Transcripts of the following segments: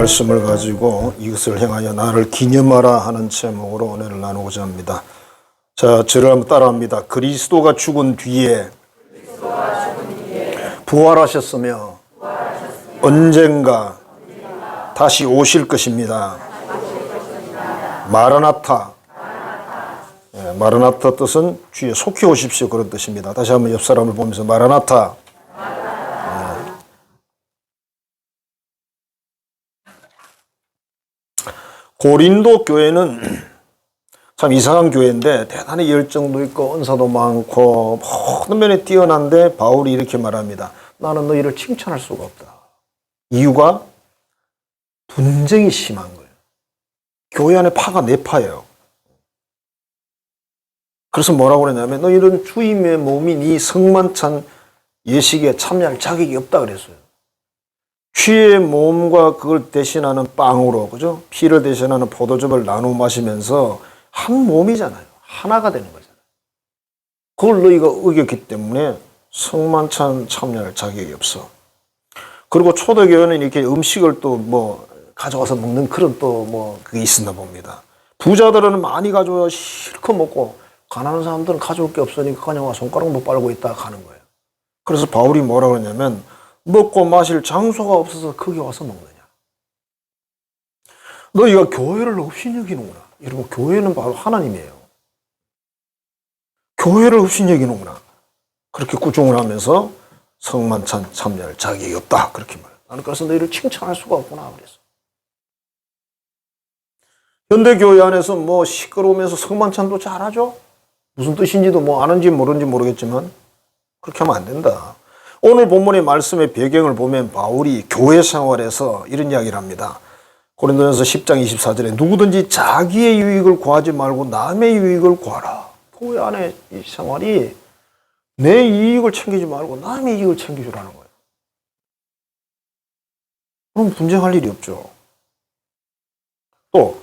말씀을 가지고 이것을 향하여 나를 기념하라 하는 제목으로 오늘 나누고자 합니다. 자, 저를 한번 따라합니다. 그리스도가 죽은 뒤에 부활하셨으며 언젠가 다시 오실 것입니다. 마라나타. 예, 마라나타 뜻은 주에 속히 오십시오 그런 뜻입니다. 다시 한번 옆 사람을 보면서 마라나타. 고린도 교회는 참 이상한 교회인데 대단히 열정도 있고 은사도 많고 모든 면에 뛰어난데 바울이 이렇게 말합니다. 나는 너희를 칭찬할 수가 없다. 이유가 분쟁이 심한 거예요. 교회 안에 파가 네 파예요. 그래서 뭐라고 그러냐면 너희는 주임의 몸인 이 성만찬 예식에 참여할 자격이 없다 그랬어요. 피의 몸과 그걸 대신하는 빵으로 그죠? 피를 대신하는 포도즙을 나누어 마시면서 한 몸이잖아요. 하나가 되는 거잖아요. 그걸 너희가 어겼기 때문에 성만찬 참여할 자격이 없어. 그리고 초대교회는 이렇게 음식을 또 뭐 가져와서 먹는 그런 또 뭐 그게 있었나 봅니다. 부자들은 많이 가져와 실컷 먹고 가난한 사람들은 가져올 게 없으니까 그냥 와 손가락 못 빨고 있다 가는 거예요. 그래서 바울이 뭐라 그러냐면 먹고 마실 장소가 없어서 거기 와서 먹느냐. 너희가 교회를 업신여기는구나. 여러분 교회는 바로 하나님이에요. 교회를 업신여기는구나. 그렇게 구중을 하면서 성만찬 참여할 자격이 없다. 그렇게 말해요. 나는 그래서 너희를 칭찬할 수가 없구나. 그래서. 현대교회 안에서 뭐 시끄러우면서 성만찬도 잘하죠? 무슨 뜻인지도 뭐 아는지 모르는지 모르겠지만 그렇게 하면 안 된다. 오늘 본문의 말씀의 배경을 보면 바울이 교회 생활에서 이런 이야기를 합니다. 고린도전서 10장 24절에 누구든지 자기의 유익을 구하지 말고 남의 유익을 구하라. 교회 안에 이 생활이 내 이익을 챙기지 말고 남의 이익을 챙겨주라는 거예요. 그럼 분쟁할 일이 없죠. 또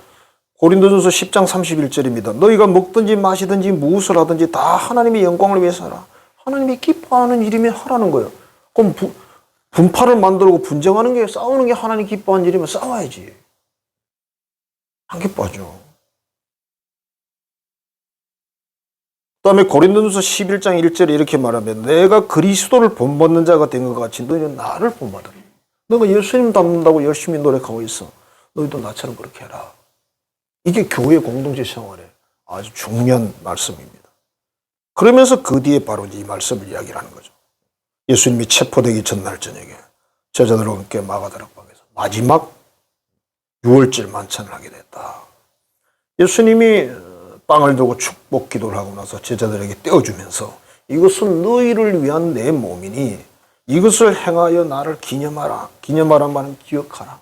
고린도전서 10장 31절입니다. 너희가 먹든지 마시든지 무엇을 하든지 다 하나님의 영광을 위해서 하라. 하나님이 기뻐하는 일이면 하라는 거예요. 그럼 부, 분파를 만들고 분쟁하는 게 싸우는 게 하나님 기뻐하는 일이면 싸워야지. 안 기뻐하죠. 그 다음에 고린도전서 11장 1절에 이렇게 말하면 내가 그리스도를 본받는 자가 된 것 같이 너희는 나를 본받으라. 너가 예수님 닮는다고 열심히 노력하고 있어. 너희도 나처럼 그렇게 해라. 이게 교회 공동체 생활에 아주 중요한 말씀입니다. 그러면서 그 뒤에 바로 이 말씀을 이야기를 하는 거죠. 예수님이 체포되기 전날 저녁에 제자들과 함께 마가다락방에서 마지막 6월절 만찬을 하게 됐다. 예수님이 빵을 들고 축복 기도를 하고 나서 제자들에게 떼어주면서 이것은 너희를 위한 내 몸이니 이것을 행하여 나를 기념하라. 기념하란 말은 기억하라.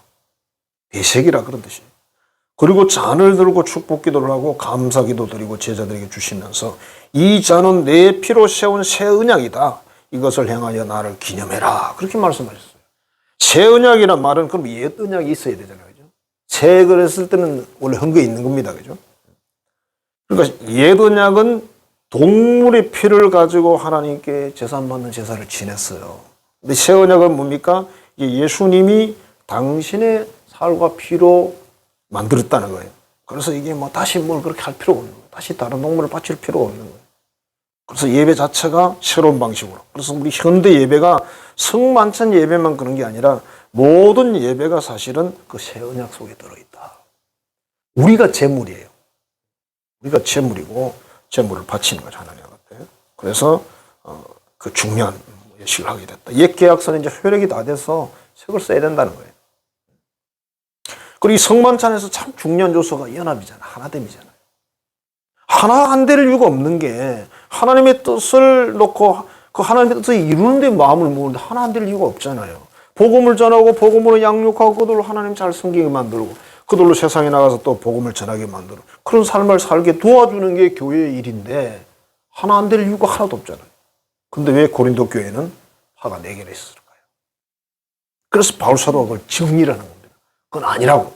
배색이라 그런 뜻이에요. 그리고 잔을 들고 축복 기도를 하고 감사 기도 드리고 제자들에게 주시면서 이 잔은 내 피로 세운 새 언약이다. 이것을 행하여 나를 기념해라. 그렇게 말씀하셨어요. 새 언약이란 말은 그럼 옛 언약이 있어야 되잖아요. 그죠? 새 그랬을 때는 원래 헌거에 있는 겁니다. 그죠? 그러니까 옛 언약은 동물의 피를 가지고 하나님께 제사받는 제사를 지냈어요. 근데 새 언약은 뭡니까? 예수님이 당신의 살과 피로 만들었다는 거예요. 그래서 이게 뭐 다시 뭘 그렇게 할 필요가 없는 거예요. 다시 다른 동물을 바칠 필요가 없는 거예요. 그래서 예배 자체가 새로운 방식으로. 그래서 우리 현대 예배가 성만찬 예배만 그런 게 아니라 모든 예배가 사실은 그 새 언약 속에 들어있다. 우리가 제물이에요. 우리가 제물이고 제물을 바치는 거죠 하나님 앞에. 그래서 어, 그 중요한 예식을 하게 됐다. 옛 계약서는 이제 효력이 다 돼서 색을 써야 된다는 거예요. 그리고 이 성만찬에서 참 중요한 요소가 연합이잖아. 하나됨이잖아요. 하나 안 될 이유가 없는 게 하나님의 뜻을 놓고 그 하나님의 뜻을 이루는 데 마음을 모으는데 하나 안 될 이유가 없잖아요. 복음을 전하고 복음으로 양육하고 그들로 하나님 잘 섬기게 만들고 그들로 세상에 나가서 또 복음을 전하게 만들고 그런 삶을 살게 도와주는 게 교회의 일인데 하나 안 될 이유가 하나도 없잖아요. 근데 왜 고린도 교회는 화가 네 개나 있었을까요? 그래서 바울 사도가 그걸 정리라는 겁니다. 그건 아니라고.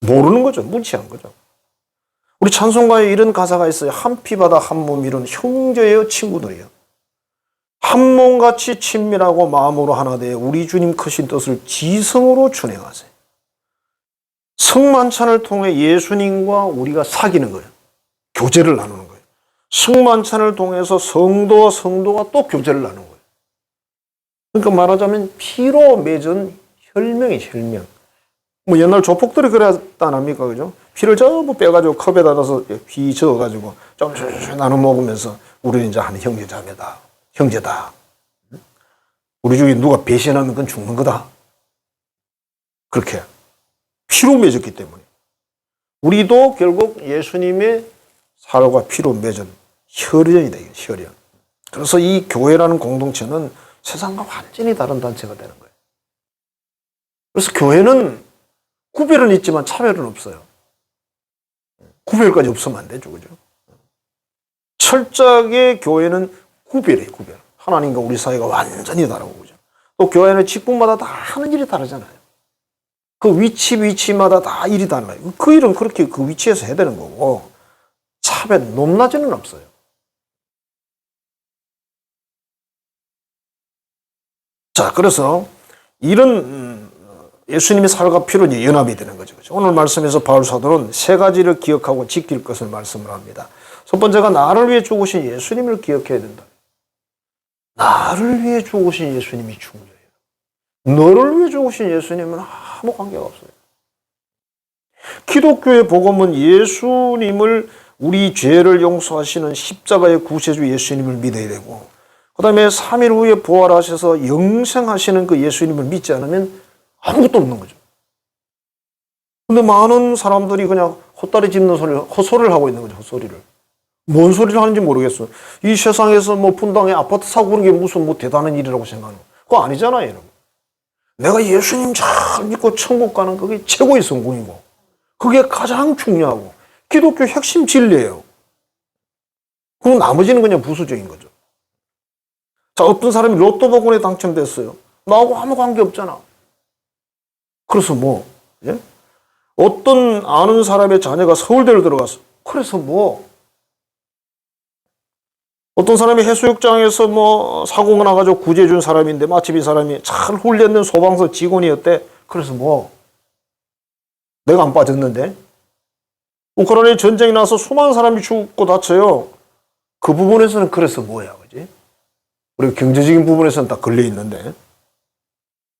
모르는 거죠. 무지한 거죠. 우리 찬송가에 이런 가사가 있어요. 한 피바다 한 몸 이룬 형제예요, 친구들이에요. 한 몸같이 친밀하고 마음으로 하나 되어 우리 주님 크신 뜻을 지성으로 준행하세요. 성만찬을 통해 예수님과 우리가 사귀는 거예요. 교제를 나누는 거예요. 성만찬을 통해서 성도와 성도가 또 교제를 나누는 거예요. 그러니까 말하자면 피로 맺은 혈명이 혈명. 뭐 옛날 조폭들이 그랬다 안 합니까? 그죠? 피를 전부 빼가지고 컵에다 넣어서 피 저어가지고 좀 나눠 먹으면서 우리는 이제 한 형제 자매다. 형제다. 우리 중에 누가 배신하면 그건 죽는 거다. 그렇게. 피로 맺었기 때문에. 우리도 결국 예수님의 살과 피로 맺은 혈연이다, 혈연. 그래서 이 교회라는 공동체는 세상과 완전히 다른 단체가 되는 거예요. 그래서 교회는 구별은 있지만 차별은 없어요. 구별까지 없으면 안 되죠, 그죠? 철저하게 교회는 구별이에요, 구별. 하나님과 우리 사이가 완전히 다르고, 그죠? 또 교회는 직분마다 다 하는 일이 다르잖아요. 그 위치, 위치마다 다 일이 달라요. 그 일은 그렇게 그 위치에서 해야 되는 거고, 차별, 높낮이는 없어요. 자, 그래서 이런 음, 예수님의 살과 피로 연합이 되는 거죠. 그죠? 오늘 말씀에서 바울 사도는 세 가지를 기억하고 지킬 것을 말씀을 합니다. 첫 번째가 나를 위해 죽으신 예수님을 기억해야 된다. 나를 위해 죽으신 예수님이 중요해요. 너를 위해 죽으신 예수님은 아무 관계가 없어요. 기독교의 복음은 예수님을 우리 죄를 용서하시는 십자가의 구세주 예수님을 믿어야 되고 그 다음에 3일 후에 부활하셔서 영생하시는 그 예수님을 믿지 않으면 아무것도 없는 거죠. 근데 많은 사람들이 그냥 헛다리 짚는 소리를, 헛소리를 하고 있는 거죠, 헛소리를. 뭔 소리를 하는지 모르겠어. 이 세상에서 뭐 분당에 아파트 사고 그런 게 무슨 뭐 대단한 일이라고 생각하는 거. 그거 아니잖아요, 여러분. 내가 예수님 잘 믿고 천국 가는 그게 최고의 성공이고, 그게 가장 중요하고, 기독교 핵심 진리예요. 그리고 나머지는 그냥 부수적인 거죠. 자, 어떤 사람이 로또 복권에 당첨됐어요. 나하고 아무 관계 없잖아. 그래서 뭐, 예? 어떤 아는 사람의 자녀가 서울대를 들어갔어. 그래서 뭐, 어떤 사람이 해수욕장에서 뭐 사고가 나가지고 구제해준 사람인데 마침 이 사람이 잘 훈련된 소방서 직원이었대. 그래서 뭐, 내가 안 빠졌는데? 우크라이나 전쟁이 나서 수많은 사람이 죽고 다쳐요. 그 부분에서는 그래서 뭐야, 그지? 우리가 경제적인 부분에서는 다 걸려 있는데.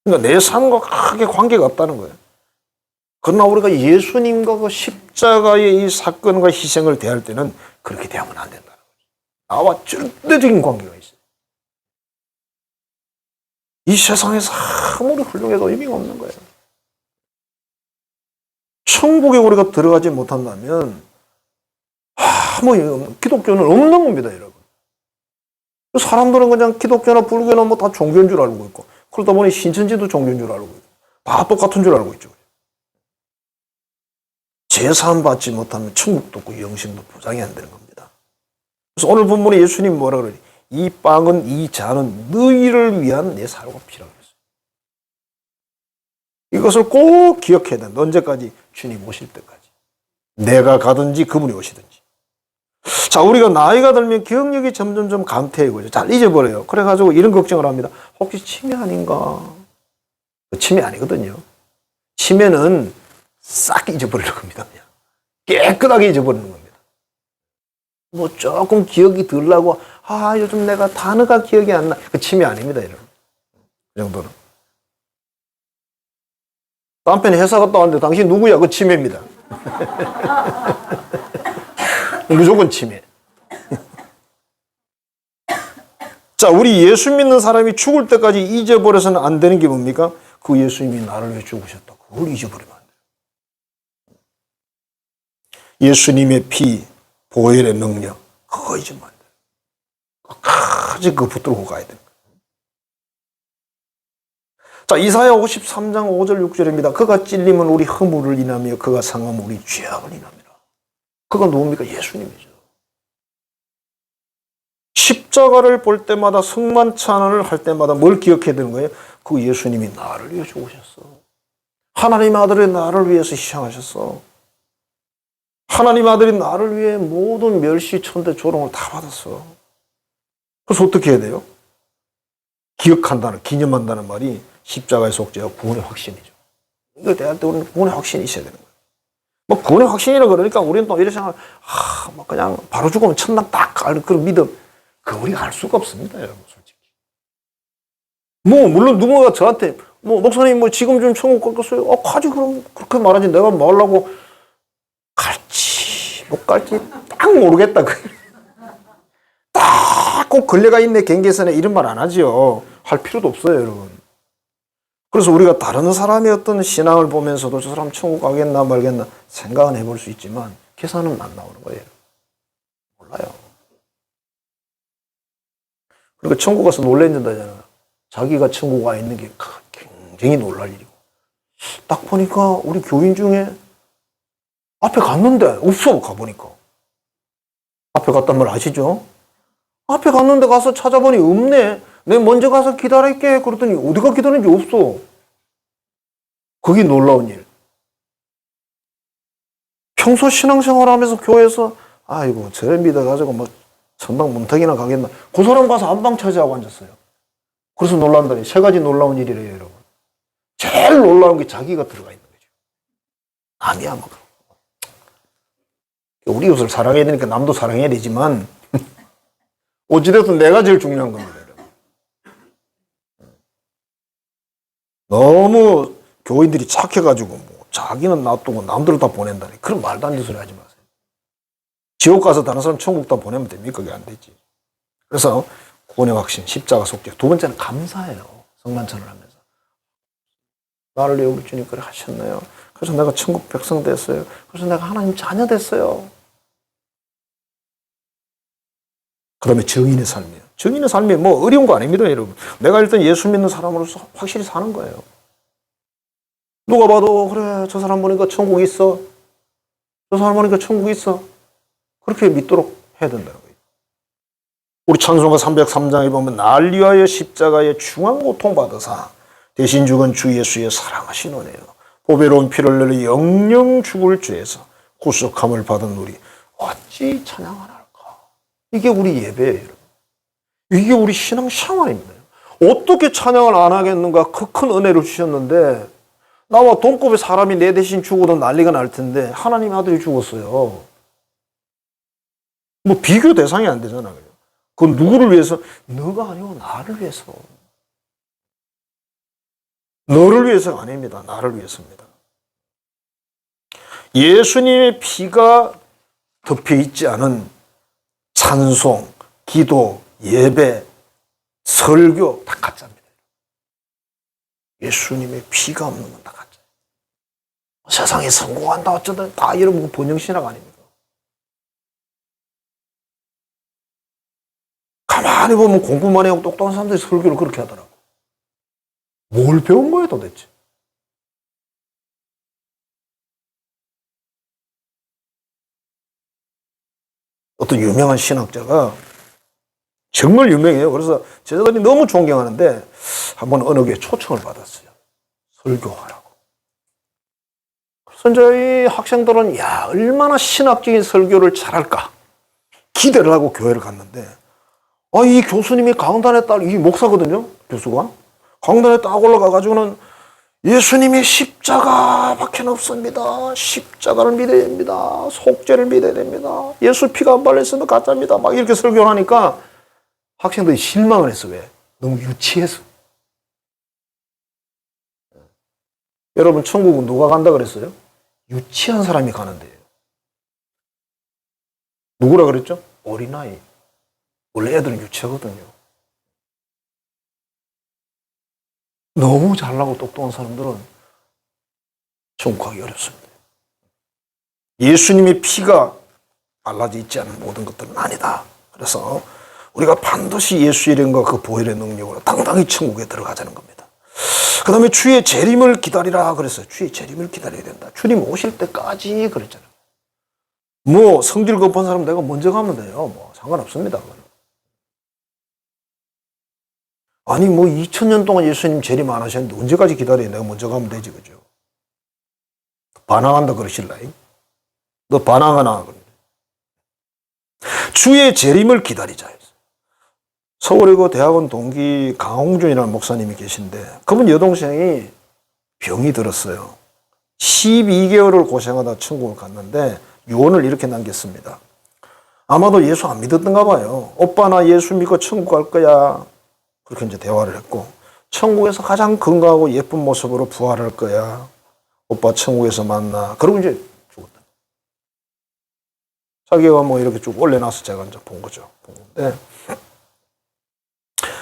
그러니까 내 삶과 크게 관계가 없다는 거예요. 그러나 우리가 예수님과 그 십자가의 이 사건과 희생을 대할 때는 그렇게 대하면 안 된다는 거죠. 나와 절대적인 관계가 있어요. 이 세상에서 아무리 훌륭해도 의미가 없는 거예요. 천국에 우리가 들어가지 못한다면 아무 기독교는 없는 겁니다, 여러분. 사람들은 그냥 기독교나 불교나 뭐 다 종교인 줄 알고 있고 그러다 보니 신천지도 종교인 줄 알고 있고 다 똑같은 줄 알고 있죠. 제사함 받지 못하면 천국도 없고 영생도 보장이 안 되는 겁니다. 그래서 오늘 본문에 예수님 뭐라 그러니 이 빵은 이 잔은 너희를 위한 내 피라고 했어요. 이것을 꼭 기억해야 된다. 언제까지? 주님 오실 때까지. 내가 가든지 그분이 오시든지. 자, 우리가 나이가 들면 기억력이 점점점 감퇴해고요. 잘 잊어버려요. 그래가지고 이런 걱정을 합니다. 혹시 치매 아닌가? 치매 아니거든요. 치매는 싹 잊어버리는 겁니다. 그냥. 깨끗하게 잊어버리는 겁니다. 뭐 조금 기억이 덜 나고, 아, 요즘 내가 단어가 기억이 안 나. 그 치매 아닙니다, 여러분. 그 정도는. 남편이 회사 갔다 왔는데 당신 누구야? 그 치매입니다. 무조건 치매. 자, 우리 예수 믿는 사람이 죽을 때까지 잊어버려서는 안 되는 게 뭡니까? 그 예수님이 나를 위해 죽으셨다. 그걸 잊어버리면 안 돼요. 예수님의 피, 보혈의 능력, 그거 잊으면 안 돼요. 끝까지 그거 붙들고 가야 됩니다. 자, 이사야 53장 5절 6절입니다. 그가 찔림은 우리 허물을 인하며 그가 상함은 우리 죄악을 인합니다. 그가 누굽니까? 예수님이죠. 십자가를 볼 때마다 성만찬을 할 때마다 뭘 기억해야 되는 거예요? 그 예수님이 나를 위해 죽으셨어. 하나님 아들이 나를 위해서 희생하셨어. 하나님 아들이 나를 위해 모든 멸시, 천대, 조롱을 다 받았어. 그래서 어떻게 해야 돼요? 기억한다는, 기념한다는 말이 십자가의 속죄와 구원의 확신이죠. 이걸 대할 때 우리는 구원의 확신이 있어야 되는 거예요. 뭐 구원의 확신이라 그러니까 우리는 또 이런 생각, 아, 뭐 그냥 바로 죽으면 천당 딱갈 그런 믿음, 그 우리가 알 수가 없습니다, 여러분, 솔직히. 뭐 물론 누군가 저한테 뭐 목사님 뭐 지금 좀 천국 갈 것어요? 아, 가지 그럼 그렇게 말하지 내가 뭐 하려고 갈지 못 갈지 딱 모르겠다. 딱 꼭 걸려가 있네 경계선에 이런 말 안 하지요. 할 필요도 없어요, 여러분. 그래서 우리가 다른 사람의 어떤 신앙을 보면서도 저 사람 천국 가겠나 말겠나 생각은 해볼 수 있지만 계산은 안 나오는 거예요. 몰라요. 그러니까 천국 가서 놀랬는다잖아. 자기가 천국 와 있는 게 굉장히 놀랄 일이고. 딱 보니까 우리 교인 중에 앞에 갔는데 없어 가보니까. 앞에 갔단 말 아시죠? 앞에 갔는데 가서 찾아보니 없네. 내 먼저 가서 기다릴게. 그랬더니 어디가 기다리는지 없어. 그게 놀라운 일. 평소 신앙생활 하면서 교회에서 아이고 저를 믿어가지고 뭐 천당 문턱이나 가겠나. 그 사람 가서 안방 차지하고 앉았어요. 그래서 놀란다니 세 가지 놀라운 일이래요, 여러분. 제일 놀라운 게 자기가 들어가 있는 거죠. 남이야 뭐. 우리 이웃을 사랑해야 되니까 남도 사랑해야 되지만 어찌됐든 내가 제일 중요한 겁니다. 여러분. 너무 교인들이 착해가지고 뭐 자기는 놔두고 남들을 다 보낸다니 그런 말도 안 되는 소리 하지 마세요. 지옥 가서 다른 사람 천국 다 보내면 됩니까? 그게 안 되지. 그래서 구원의 확신, 십자가 속죄. 두 번째는 감사해요. 성만찬을 하면서. 나를 우리 주님 그래 하셨네요. 그래서 내가 천국 백성 됐어요. 그래서 내가 하나님 자녀 됐어요. 그 다음에 정인의 삶이에요. 정인의 삶이 뭐 어려운 거 아닙니다, 여러분. 내가 일단 예수 믿는 사람으로서 확실히 사는 거예요. 누가 봐도, 그래, 저 사람 보니까 천국 있어. 저 사람 보니까 천국 있어. 그렇게 믿도록 해야 된다는 거예요. 우리 찬송가 303장에 보면 날 위하여 십자가에 중한 고통 받으사 대신 죽은 주 예수의 사랑하시노네요. 보배로운 피를 흘려 영영 죽을 죄에서 구속함을 받은 우리 어찌 찬양하나 이게 우리 예배예요. 이게 우리 신앙 생활입니다. 어떻게 찬양을 안 하겠는가? 그 큰 은혜를 주셨는데 나와 동급의 사람이 내 대신 죽어도 난리가 날 텐데 하나님 아들이 죽었어요. 뭐 비교 대상이 안 되잖아요. 그건 누구를 위해서? 너가 아니고 나를 위해서. 너를 위해서가 아닙니다. 나를 위해서입니다. 예수님의 피가 덮여 있지 않은 찬송, 기도, 예배, 설교 다 가짜입니다. 예수님의 피가 없는 건 다 가짜. 세상에 성공한다 어쩌다 다 이런 번영신학 아닙니까? 가만히 보면 공부만 해고 똑똑한 사람들이 설교를 그렇게 하더라고. 뭘 배운 거예요 도대체? 어떤 유명한 신학자가 정말 유명해요. 그래서 제자들이 너무 존경하는데 한번 어느 교회 초청을 받았어요. 설교하라고. 그래서 이제 이 학생들은 야 얼마나 신학적인 설교를 잘할까 기대를 하고 교회를 갔는데 아 이 교수님이 강단에 딱이 목사거든요 교수가 강단에 딱 올라가 가지고는 예수님이 십자가밖에 없습니다. 십자가를 믿어야 됩니다. 속죄를 믿어야 됩니다. 예수 피가 안 발렸으면 가짜입니다. 막 이렇게 설교를 하니까 학생들이 실망을 했어. 왜? 너무 유치해서. 여러분, 천국은 누가 간다 그랬어요? 유치한 사람이 가는데요. 누구라 그랬죠? 어린아이. 원래 애들은 유치하거든요. 너무 잘나고 똑똑한 사람들은 가기 어렵습니다. 예수님의 피가 발라져 있지 않은 모든 것들은 아니다. 그래서 우리가 반드시 예수 이름과 그 보혈의 능력으로 당당히 천국에 들어가자는 겁니다. 그 다음에 주의 재림을 기다리라 그랬어요. 주의 재림을 기다려야 된다. 주님 오실 때까지 그랬잖아요. 뭐 성질 급한 사람 내가 먼저 가면 돼요. 뭐 상관없습니다. 그건. 아니 뭐 2000년 동안 예수님 재림 안 하셨는데 언제까지 기다려? 내가 먼저 가면 되지 그죠? 반항한다 그러실라이? 너 반항하나? 주의 재림을 기다리자. 서울의 그 대학원 동기 강홍준이라는 목사님이 계신데 그분 여동생이 병이 들었어요. 12개월을 고생하다 천국을 갔는데 유언을 이렇게 남겼습니다. 아마도 예수 안 믿었던가 봐요. 오빠 나 예수 믿고 천국 갈 거야. 그렇게 이제 대화를 했고 천국에서 가장 건강하고 예쁜 모습으로 부활할 거야. 오빠 천국에서 만나. 그러고 이제 죽었다. 자기가 뭐 이렇게 쭉 올려놔서 제가 이제 본 거죠. 본 건데.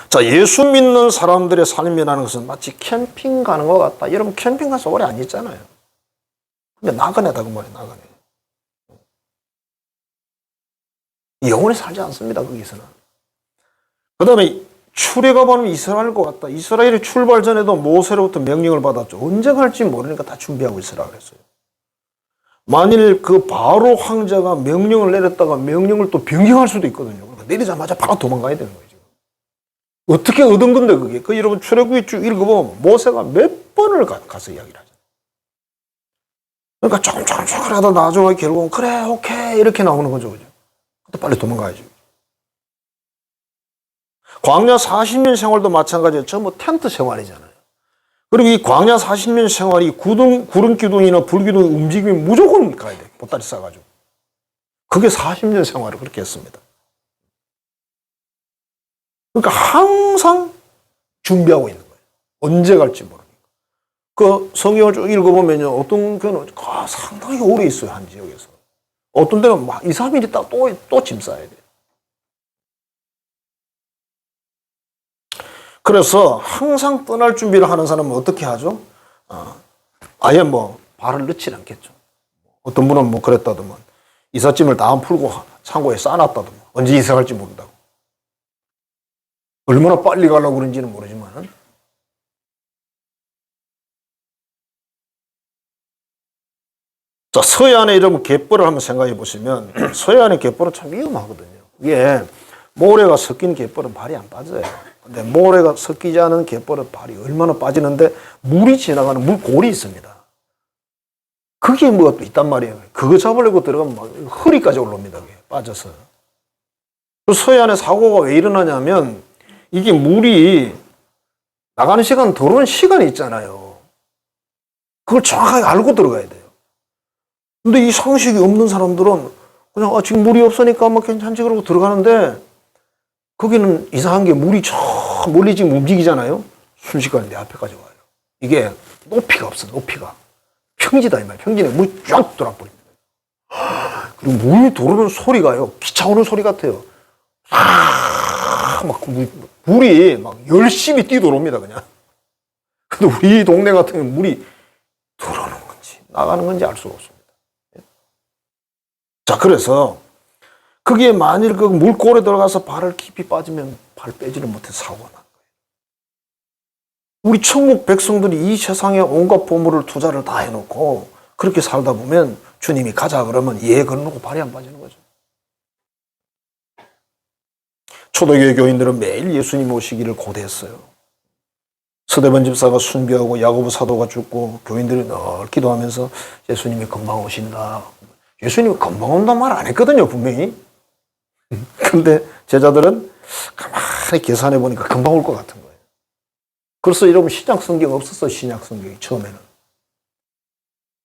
자, 예수 믿는 사람들의 삶이라는 것은 마치 캠핑 가는 것 같다. 여러분 캠핑 가서 오래 안 있잖아요. 근데 나그네다 그 말이에요. 나그네. 영원히 살지 않습니다. 거기서는. 그 다음에 출애굽하면 이스라엘 것 같다. 이스라엘이 출발 전에도 모세로부터 명령을 받았죠. 언제 갈지 모르니까 다 준비하고 있으라 그랬어요. 만일 그 바로 황제가 명령을 내렸다가 명령을 또 변경할 수도 있거든요. 그러니까 내리자마자 바로 도망가야 되는. 지금. 어떻게 얻은 건데 그게? 그 여러분 출애굽기 쭉 읽어보면 모세가 몇 번을 가, 가서 이야기를 하죠. 그러니까 조금 조금 조금 하다 나중에 결국은 그래 오케이 이렇게 나오는 거죠. 그죠? 또 빨리 도망가야죠. 광야 40년 생활도 마찬가지예요. 전부 텐트 생활이잖아요. 그리고 이 광야 40년 생활이 구름, 구름 기둥이나 불 기둥 움직임이 무조건 가야 돼. 보따리 싸가지고. 그게 40년 생활을 그렇게 했습니다. 그러니까 항상 준비하고 있는 거예요. 언제 갈지 모르니까. 그 성경을 쭉 읽어보면요. 어떤 경우는 아, 상당히 오래 있어요. 한 지역에서. 어떤 데는 막 2, 3일 있다 또, 또 짐 싸야 돼. 그래서 항상 떠날 준비를 하는 사람은 어떻게 하죠? 어, 아예 뭐 발을 넣지 않겠죠. 어떤 분은 뭐 그랬다더만 이삿짐을 다 풀고 창고에 쌓아놨다더만 언제 이사 갈지 모른다고. 얼마나 빨리 가려고 그런지는 모르지만 자, 서해안에 이런 갯벌을 한번 생각해 보시면 서해안의 갯벌은 참 위험하거든요. 이게 모래가 섞인 갯벌은 발이 안 빠져요. 근데 모래가 섞이지 않은 갯벌은 발이 얼마나 빠지는데 물이 지나가는 물골이 있습니다. 그게 뭐가 또 있단 말이에요. 그거 잡으려고 들어가면 막 허리까지 올라옵니다. 빠져서. 그 서해안에 사고가 왜 일어나냐면 이게 물이 나가는 시간 들어오는 시간이 있잖아요. 그걸 정확하게 알고 들어가야 돼요. 근데 이 상식이 없는 사람들은 그냥 아, 지금 물이 없으니까 뭐 괜찮지 그러고 들어가는데 거기는 이상한 게 물이 저 멀리 지금 움직이잖아요. 순식간에 내 앞에까지 와요. 이게 높이가 없어, 높이가. 평지다, 이 말. 평지에 물이 쫙 돌아버립니다. 그리고 물이 들어오는 소리가요. 기차 오는 소리 같아요. 아, 막 물, 물이 막 열심히 뛰돌아옵니다, 그냥. 근데 우리 동네 같은 경우는 물이 들어오는 건지 나가는 건지 알 수가 없습니다. 자, 그래서 거기에 만일 그 물골에 들어가서 발을 깊이 빠지면 발 빼지를 못해 사고가 난 거예요. 우리 천국 백성들이 이 세상에 온갖 보물을 투자를 다 해놓고 그렇게 살다 보면 주님이 가자 그러면 예 걸어놓고 발이 안 빠지는 거죠. 초대교회 교인들은 매일 예수님 오시기를 고대했어요. 서대번 집사가 순교하고 야고보 사도가 죽고 교인들이 늘 기도하면서 예수님이 금방 오신다. 예수님이 금방 온단 말 안 했거든요, 분명히. 근데 제자들은 가만히 계산해 보니까 금방 올 것 같은 거예요. 그래서 여러분 신약 성경 없었어 신약 성경이 처음에는.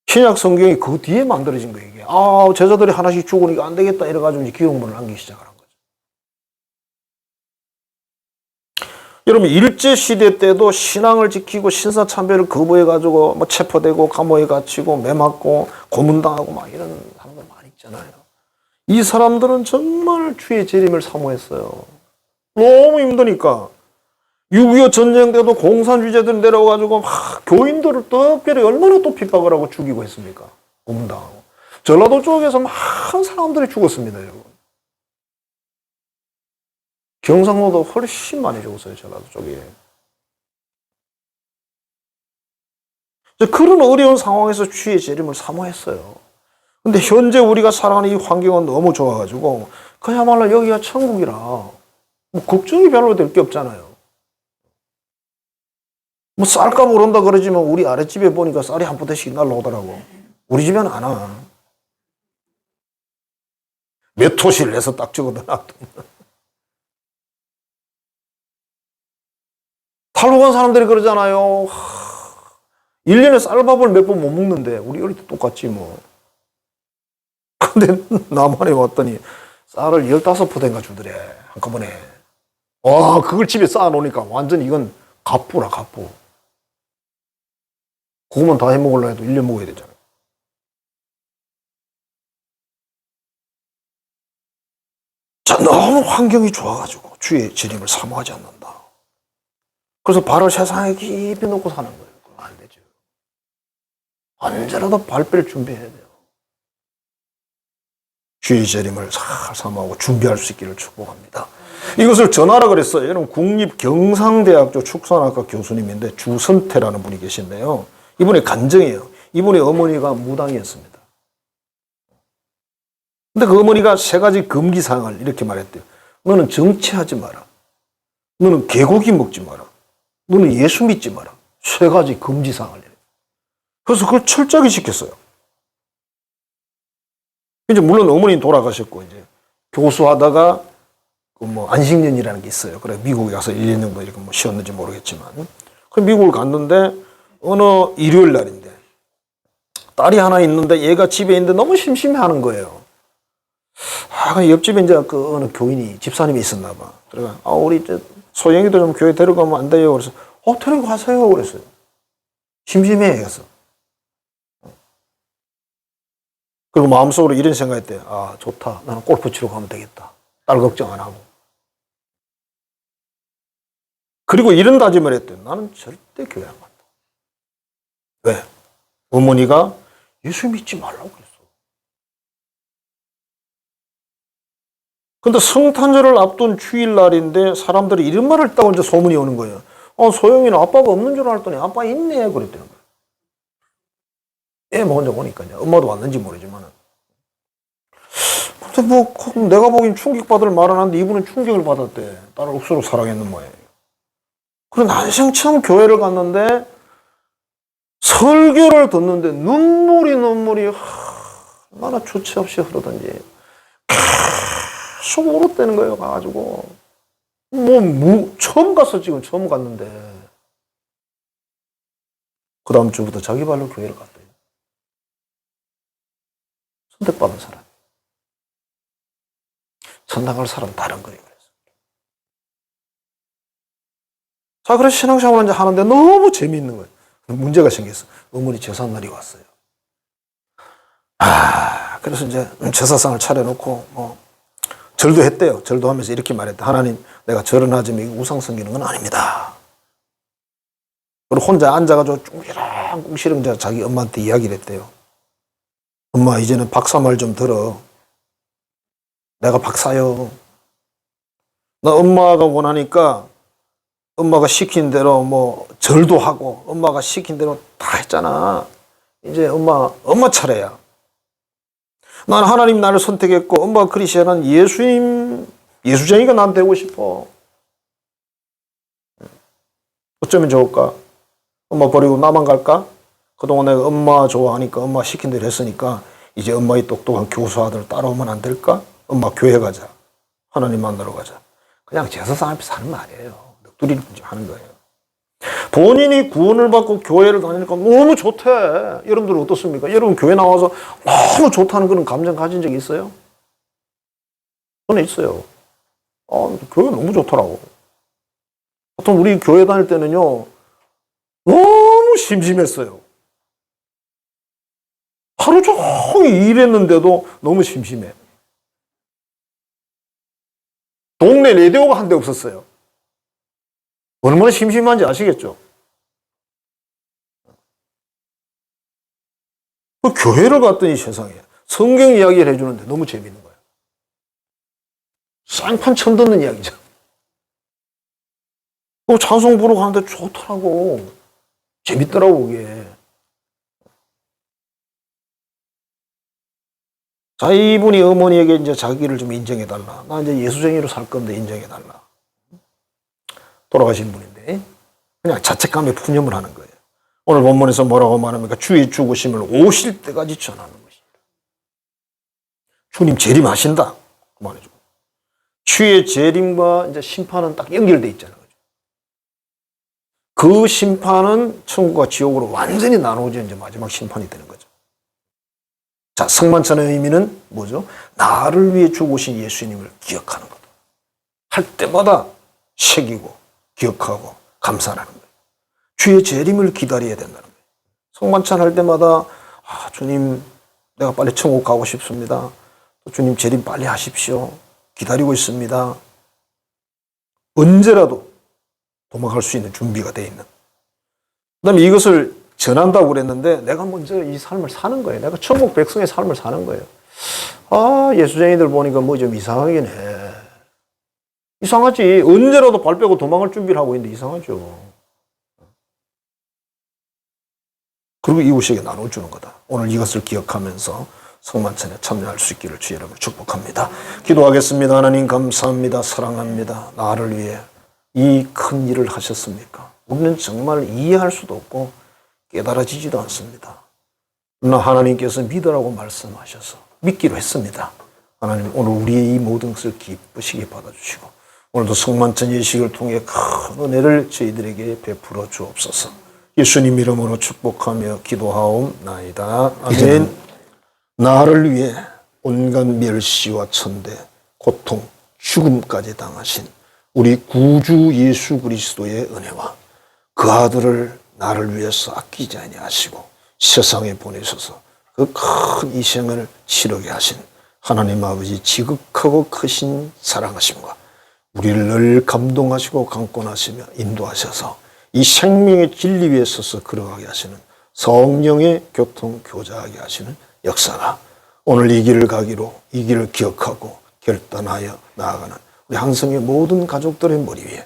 신약 성경이 그 뒤에 만들어진 거예요, 이게. 아, 제자들이 하나씩 죽으니까 안 되겠다 이래가지고 기록문을 남기기 시작하는 거죠. 여러분 일제 시대 때도 신앙을 지키고 신사 참배를 거부해가지고 뭐 체포되고 감옥에 갇히고 매 맞고 고문당하고 막 이런 사람들 많이 있잖아요. 이 사람들은 정말 주의 재림을 사모했어요. 너무 힘드니까. 6.25 전쟁 때도 공산주의자들 내려와가지고 막 교인들을 특별히 얼마나 또 핍박을 하고 죽이고 했습니까? 고문당하고. 전라도 쪽에서 많은 사람들이 죽었습니다, 여러분. 경상도도 훨씬 많이 죽었어요, 전라도 쪽에. 그런 어려운 상황에서 주의 재림을 사모했어요. 근데 현재 우리가 살아가는 이 환경은 너무 좋아가지고 그야말로 여기가 천국이라 뭐 걱정이 별로 될 게 없잖아요. 뭐 쌀값 오른다 그러지만 우리 아랫집에 보니까 쌀이 한 포대씩 날라오더라고. 우리 집에는 안 와. 몇 토시를 해서 딱 적어도 놔도. 탈북한 사람들이 그러잖아요. 하, 1년에 쌀밥을 몇 번 못 먹는데, 우리 어릴 때 똑같지, 뭐. 근데 남한에 왔더니 쌀을 15포대인가 주더래, 한꺼번에. 와, 그걸 집에 쌓아놓으니까 완전 이건 갑부라, 갑부. 그거만 다 해먹으려 해도 1년 먹어야 되잖아. 자, 너무 환경이 좋아가지고 주의 재림을 사모하지 않는다. 그래서 발을 세상에 깊이 놓고 사는 거예요. 그건 안 되죠. 언제라도 발 뺄 준비해야 돼요. 주의 재림을 잘 사모하고 준비할 수 있기를 축복합니다. 이것을 전하라 그랬어요. 여러분 국립경상대학교 축산학과 교수님인데 주선태라는 분이 계신데요. 이분의 간증이에요. 이분의 어머니가 무당이었습니다. 근데 그 어머니가 세 가지 금기사항을 이렇게 말했대요. 너는 정치하지 마라. 너는 개고기 먹지 마라. 너는 예수 믿지 마라. 세 가지 금지사항을. 그래서 그걸 철저하게 지켰어요. 이제 물론 어머니 돌아가셨고 이제 교수하다가 그 뭐 안식년이라는 게 있어요. 그래 미국에 가서 1년 정도 이렇게 뭐 쉬었는지 모르겠지만 그 미국을 갔는데 어느 일요일 날인데 딸이 하나 있는데 얘가 집에 있는데 너무 심심해하는 거예요. 아, 그 옆집에 이제 그 어느 교인이 집사님이 있었나 봐. 그래가 아 우리 소영이도 좀 교회 데려가면 안 돼요. 그래서 어 데려가세요. 그랬어요. 심심해 그래서. 그리고 마음속으로 이런 생각했대. 아 좋다. 나는 골프 치러 가면 되겠다. 딸 걱정 안 하고. 그리고 이런 다짐을 했대. 나는 절대 교회 안 간다. 왜? 어머니가 예수 믿지 말라고 그랬어. 근데 성탄절을 앞둔 주일날인데 사람들이 이런 말을 했다고 이제 소문이 오는 거예요. 어, 소영이는 아빠가 없는 줄 알았더니 아빠 있네. 거예요. 애 먼저 보니까요. 엄마도 왔는지 모르지만. 근데 뭐, 그 내가 보기엔 충격받을 말은 한데 이분은 충격을 받았대. 딸을 억수로 사랑했는 모양이에요. 그리고 난생 처음 교회를 갔는데 설교를 듣는데 눈물이 눈물이 하, 얼마나 주체 없이 흐르던지 계속 울었다는 거예요 가가지고 뭐, 뭐 처음 갔어 지금 처음 갔는데 그 다음 주부터 자기 발로 교회를 갔대요 선택받은 사람 선당할 사람 다른 거예요 그래서 자 그래서 신앙생활을 이제 하는데 너무 재미있는 거예요 문제가 생겼어 어머니 제사날이 왔어요 아 그래서 이제 제사상을 차려놓고 뭐 절도 했대요. 절도 하면서 이렇게 말했다. 하나님, 내가 절은 하지만 우상 섬기는 건 아닙니다. 그리고 혼자 앉아가지고 꿍시렁 꿍시렁 자- 자기 엄마한테 이야기를 했대요. 엄마, 이제는 박사 말 좀 들어. 내가 박사요. 나 엄마가 원하니까 엄마가 시킨 대로 뭐 절도 하고 엄마가 시킨 대로 다 했잖아. 이제 엄마, 엄마 차례야. 난 하나님 나를 선택했고 엄마가 크리스천은 예수님 예수쟁이가 난 되고 싶어. 어쩌면 좋을까? 엄마 버리고 나만 갈까? 그동안 내가 엄마 좋아하니까 엄마 시킨 대로 했으니까 이제 엄마의 똑똑한 교수 아들 따라오면 안 될까? 엄마 교회 가자. 하나님 만나러 가자. 그냥 제사상 앞에서 하는 말이에요. 넋두리를 하는 거예요. 본인이 구원을 받고 교회를 다니니까 너무 좋대. 여러분들은 어떻습니까? 여러분 교회 나와서 너무 좋다는 그런 감정 가진 적 있어요? 저는 있어요. 아, 교회 너무 좋더라고. 보통 우리 교회 다닐 때는요, 너무 심심했어요. 하루 종일 일했는데도 너무 심심해. 동네 라디오가 한 대 없었어요. 얼마나 심심한지 아시겠죠? 그 교회를 갔더니 세상에 성경 이야기를 해주는데 너무 재밌는 거예요. 쌍판 처음 듣는 이야기죠. 그 찬송 부르고 하는데 좋더라고. 재밌더라고, 그게. 자, 이분이 어머니에게 이제 자기를 좀 인정해달라. 나 이제 예수쟁이로 살 건데 인정해달라. 돌아가신 분인데 그냥 자책감에 푸념을 하는 거예요. 오늘 본문에서 뭐라고 말합니까? 주의 죽으심을 오실 때까지 전하는 것입니다. 주님 재림하신다. 그 말이죠. 주의 재림과 이제 심판은 딱 연결돼 있잖아요. 그 심판은 천국과 지옥으로 완전히 나누어져 이제 마지막 심판이 되는 거죠. 자, 성만찬의 의미는 뭐죠? 나를 위해 죽으신 예수님을 기억하는 거다. 할 때마다 새기고 기억하고 감사하는 거예요. 주의 재림을 기다려야 된다는 거예요. 성만찬 할 때마다 아, 주님 내가 빨리 천국 가고 싶습니다. 또 주님 재림 빨리 하십시오. 기다리고 있습니다. 언제라도 도망갈 수 있는 준비가 돼 있는. 그다음에 이것을 전한다고 그랬는데 내가 먼저 이 삶을 사는 거예요. 내가 천국 백성의 삶을 사는 거예요. 아 예수쟁이들 보니까 뭐 좀 이상하긴 해. 이상하지. 언제라도 발 빼고 도망갈 준비를 하고 있는데 이상하죠. 그리고 이웃에게 나눠주는 거다. 오늘 이것을 기억하면서 성만찬에 참여할 수 있기를 주 여러분 축복합니다. 기도하겠습니다. 하나님 감사합니다. 사랑합니다. 나를 위해 이 큰 일을 하셨습니까? 우리는 정말 이해할 수도 없고 깨달아지지도 않습니다. 그러나 하나님께서 믿으라고 말씀하셔서 믿기로 했습니다. 하나님 오늘 우리의 이 모든 것을 기쁘시게 받아주시고 오늘도 성만찬 예식을 통해 큰 은혜를 저희들에게 베풀어 주옵소서. 예수님 이름으로 축복하며 기도하옵나이다. 아멘. 나를 위해 온갖 멸시와 천대, 고통, 죽음까지 당하신 우리 구주 예수 그리스도의 은혜와 그 아들을 나를 위해서 아끼지 아니하시고 세상에 보내셔서 그큰 이생을 치르게 하신 하나님 아버지 지극하고 크신 사랑하심과 우리를 늘 감동하시고 강권하시며 인도하셔서 이 생명의 진리 위에 서서 걸어가게 하시는 성령의 교통 교자하게 하시는 역사가 오늘 이 길을 가기로 이 길을 기억하고 결단하여 나아가는 우리 한성의 모든 가족들의 머리 위에